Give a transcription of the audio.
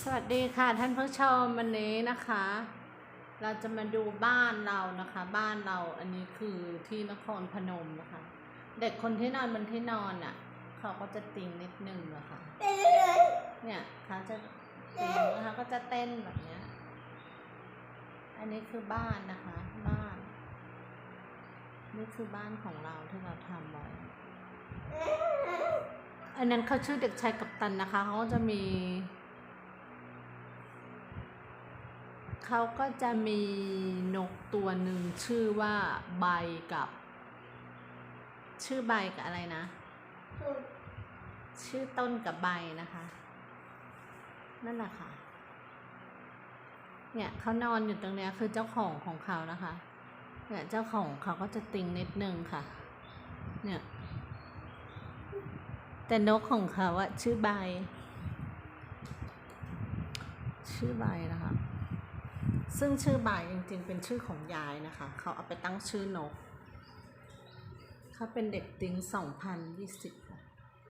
สวัสดีค่ะท่านผู้ชมวันนี้นะคะ เราจะมาดูบ้านเรานะคะ บ้านเราอันนี้คือที่นครพนมนะคะ เด็กคนที่นอนบนที่นอนอะ เขาก็จะติงนิดนึงอะคะเนี่ยเขาจะติงนะคะก็จะเต้นแบบเนี้ย อันนี้คือบ้านนะคะ บ้าน นี่คือบ้านของเราที่เราทำไว้อันนั้นเขาชื่อเด็กชายกัปตันนะคะเขาก็จะมี เขาก็จะมีนกตัวหนึ่งชื่อว่าใบกับ ชื่อใบกับอะไรนะ ชื่อต้นกับใบนะคะ นั่นแหละค่ะ เนี่ยเขานอนอยู่ตรงเนี้ยคือเจ้าของของเขานะคะ เนี่ยเจ้าของเขาก็จะติงนิดนึงค่ะ เนี่ย แต่นกของเขาอะชื่อใบ ชื่อใบนะคะ ซึ่งชื่อใบจริงๆ เป็นชื่อของยายนะคะ เขาเอาไปตั้งชื่อนก เขาเป็นเด็กติ้ง2020